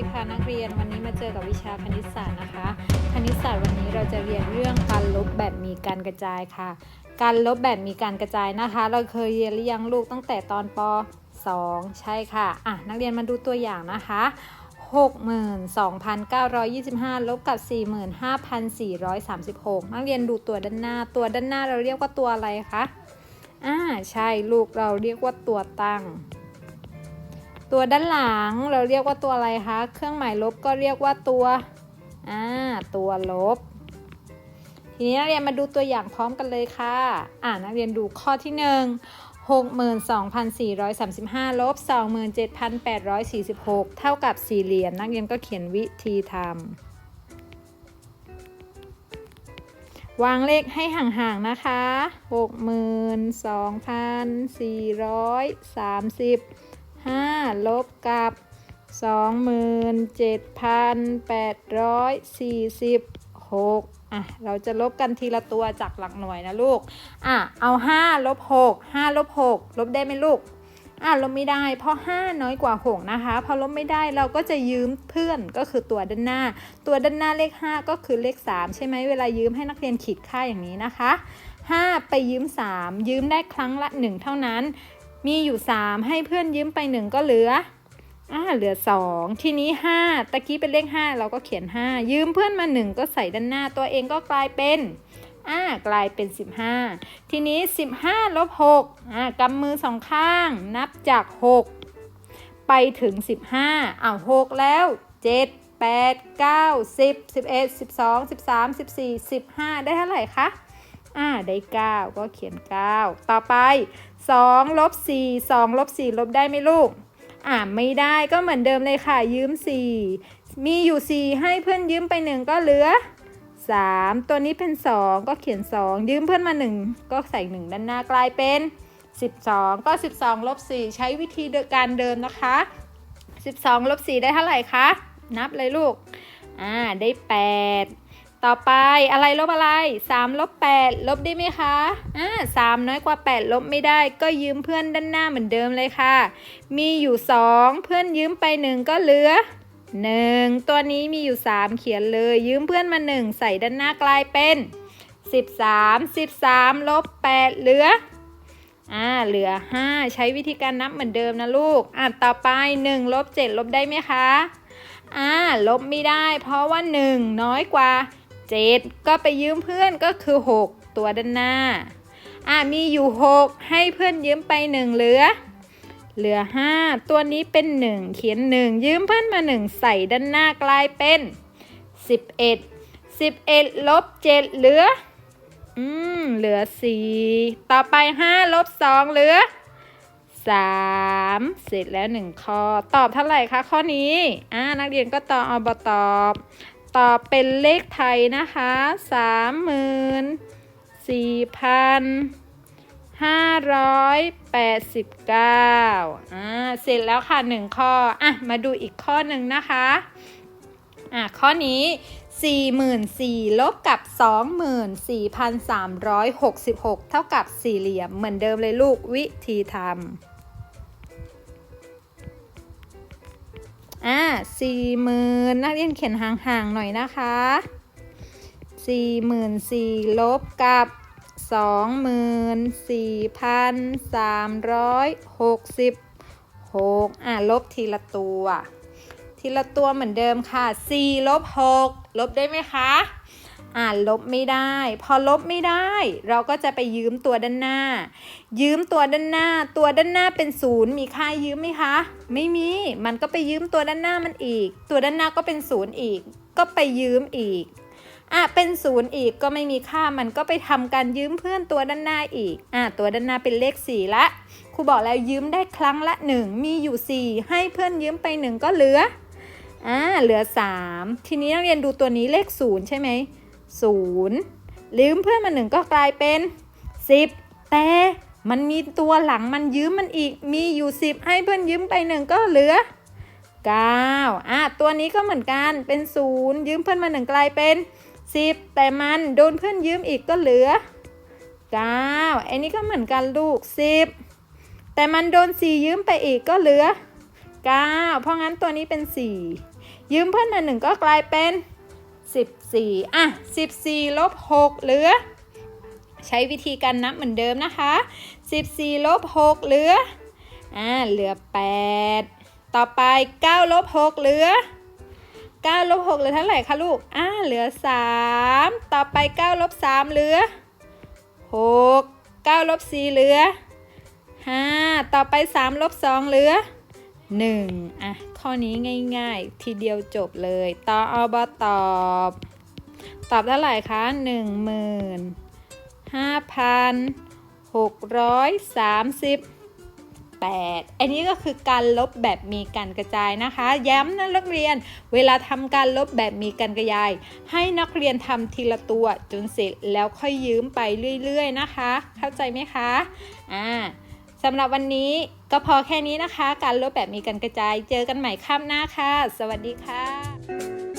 ดีค่ะนักเรียนวันนี้มาเจอกับวิชาคณิตศาสตร์นะคะ คณิตศาสตร์วันนี้เราจะเรียนเรื่องการลบแบบมีการกระจายค่ะ การลบแบบมีการกระจายนะคะ เราเคยเรียนหรือยังลูกตั้งแต่ตอนป .2 ใช่ค่ะอะ นักเรียนมาดูตัวอย่างนะคะ62,925 ลบกับ 45,436 นักเรียนดูตัวด้านหน้า ตัวด้านหน้าเราเรียกว่าตัวอะไรคะอ่าใช่ลูกเราเรียกว่าตัวตั้ง ตัวด้านหลังเราเรียกว่าตัวอะไรคะ เครื่องหมายลบก็เรียกว่าตัวอ่าตัวลบ ทีนี้นักเรียนมาดูตัวอย่างพร้อมกันเลยค่ะ อ่านักเรียนดูข้อที่หนึ่ง62,435ลบ27,846 เท่ากับสี่เหลี่ยมนักเรียนก็เขียนวิธีทำวางเลขให้ห่างๆนะคะ 62,430 5 ลบกับ 27,846อะเราจะลบกันทีละตัวจากหลักหน่วยนะลูก อะเอา 5 ลบ 6 5 ลบ 6 ลบได้ไหมลูก อะลบไม่ได้ เพราะ 5 น้อยกว่า 6 นะคะ พอลบไม่ได้เราก็จะยืมเพื่อนก็คือตัวด้านหน้า ตัวด้านหน้าเลข 5 ก็คือเลข 3 ใช่ไหมเวลายืมให้นักเรียนขีดค่าอย่างนี้นะคะ 5 ไปยืม 3 ยืมได้ครั้งละ 1 เท่านั้น มีอยู่ 3 ให้เพื่อนยืมไป 1 ก็เหลืออ่าเหลือ 2 ทีนี้ 5 ตะกี้เป็นเลข 5 เราก็เขียน 5 ยืมเพื่อนมา 1 ก็ใส่ด้านหน้าตัวเองก็กลายเป็นอ่ากลายเป็น 15 ทีนี้ 15ลบ6อ่ากำมือสองข้าง นับจาก 6 ไปถึง 15อ้าว6แล้ว 7 8 9 10 11 12 13 14 15 ได้เท่าไหร่คะอ่าได้ 9 ก็เขียน 9 ต่อไป 2ลบ4 2ลบ4ลบได้ไหมลูก อ่าไม่ได้ก็เหมือนเดิมเลยค่ะยืม 4 มีอยู่ 4 ให้เพื่อนยืมไป 1 ก็เหลือ 3 ตัวนี้เป็น 2 ก็เขียน 2 ยืมเพื่อนมา 1 ก็ใส่ 1 ด้านหน้ากลายเป็น 12 ก็ 12ลบ4ใช้วิธีการเดิมนะคะ 12ลบ4ได้เท่าไหร่คะ นับเลยลูก อ่าได้ 8 ต่อไปอะไรลบอะไร3ลบ8ลบได้ไหมคะอ่า3น้อยกว่า8ลบไม่ได้ ก็ยืมเพื่อนด้านหน้าเหมือนเดิมเลยค่ะ มีอยู่2เพื่อนยืมไป1ก็เหลือ1ตัวนี้มีอยู่3เขียนเลย ยืมเพื่อนมา1ใส่ด้านหน้ากลายเป็น13 13ลบ8เหลืออ่าเหลือ5ใช้วิธีการนับเหมือนเดิมนะลูกอ่าต่อไป1ลบ7ลบได้ไหมคะอ่าลบไม่ได้ เพราะว่า1น้อยกว่า 7 ก็ไปยืมเพื่อนก็คือ 6 ตัวด้านหน้า อ่ามีอยู่ 6 ให้เพื่อนยืมไป 1 เหลือ เหลือ 5 ตัวนี้เป็น 1 เขียน 1 ยืมเพื่อนมา 1 ใส่ด้านหน้ากลายเป็น 11 11ลบ7เหลือ อืม เหลือ 4 ต่อไป 5 ลบ 2 เหลือ 3 เสร็จแล้ว 1 ข้อ ตอบเท่าไหร่คะ ข้อนี้ อ่า นักเรียนก็ตอบอบตอบ ตอบเป็นเลขไทยนะคะ3 4 589อ่า เสร็จแล้วค่ะ1ข้อ อะ มาดูอีกข้อหนึ่งนะคะ อะ ข้อนี้44,000ลบกับ24,366เท่ากับสี่เหลี่ยมเหมือนเดิมเลยลูกวิธีทำ อ่าสี่หมื่นนักเรียนเขียนห่างๆหน่อยนะคะสี่หมื่นสี่ลบกับสองหมื่นสี่พันสามร้อยหกสิบหกอ่าลบทีละตัว ทีละตัวเหมือนเดิมค่ะสี่ลบหกลบได้ไหมคะ อ่าลบไม่ได้ พอลบไม่ได้ เราก็จะไปยืมตัวด้านหน้า ยืมตัวด้านหน้า ตัวด้านหน้าเป็นศูนย์มีค่ายืมไหมคะ ไม่มี มันก็ไปยืมตัวด้านหน้ามันอีก ตัวด้านหน้าก็เป็นศูนย์อีก ก็ไปยืมอีกอะเป็นศูนย์อีกก็ไม่มีค่ามันก็ไปทำการยืมเพื่อนตัวด้านหน้าอีกอะตัวด้านหน้าเป็นเลข4ละครูบอกแล้วยืมได้ครั้งละ 1 มีอยู่ 4 ให้เพื่อนยืมไป 1 ก็เหลืออ่าเหลือ 3 ทีนี้นักเรียนดูตัวนี้เลข0ใช่ไหม 0 ลืมเพื่อนมา1ก็กลายเป็น 10 แต่มันมีตัวหลังมันยืมมันอีกมีอยู่ 10 ให้เพื่อนยืมไป1ก็เหลือ 9 อะตัวนี้ก็เหมือนกันเป็น 0 ยืมเพื่อนมา1กลายเป็น 10 แต่มันโดนเพื่อนยืมอีกก็เหลือ 9 อันนี้ก็เหมือนกันลูก 10 แต่มันโดน 4 ยืมไปอีกก็เหลือ 9 เพราะงั้นตัวนี้เป็น 4 ยืมเพื่อนมาหนึ่งก็กลายเป็น 14อะ14ลบ6เหลือ ใช้วิธีการนับเหมือนเดิมนะคะ 14ลบ6เหลืออ่าเหลือ 8 ต่อไป9ลบ6เหลือ9ลบ6เหลือเท่าไหร่คะลูกอ่าเหลือ 3 ต่อไป9ลบ3เหลือ 6 9ลบ4เหลือ 5 ต่อไป3ลบ2เหลือ 1อะ ข้อนี้ง่าย ๆ ทีเดียวจบเลยต่ออบตอบ ตอบเท่าไหร่คะ1 5,638 อันนี้ก็คือการลบแบบมีการกระจายนะคะ ย้ำนะนักเรียน เวลาทำการลบแบบมีการกระจาย ให้นักเรียนทำทีละตัวจนเสร็จแล้วค่อยยืมไปเรื่อยๆนะคะ เข้าใจไหมคะ อ่า สำหรับวันนี้ก็พอแค่นี้นะคะ การลดแบบมีการกระจาย เจอกันใหม่ข้ามหน้าค่ะ สวัสดีค่ะ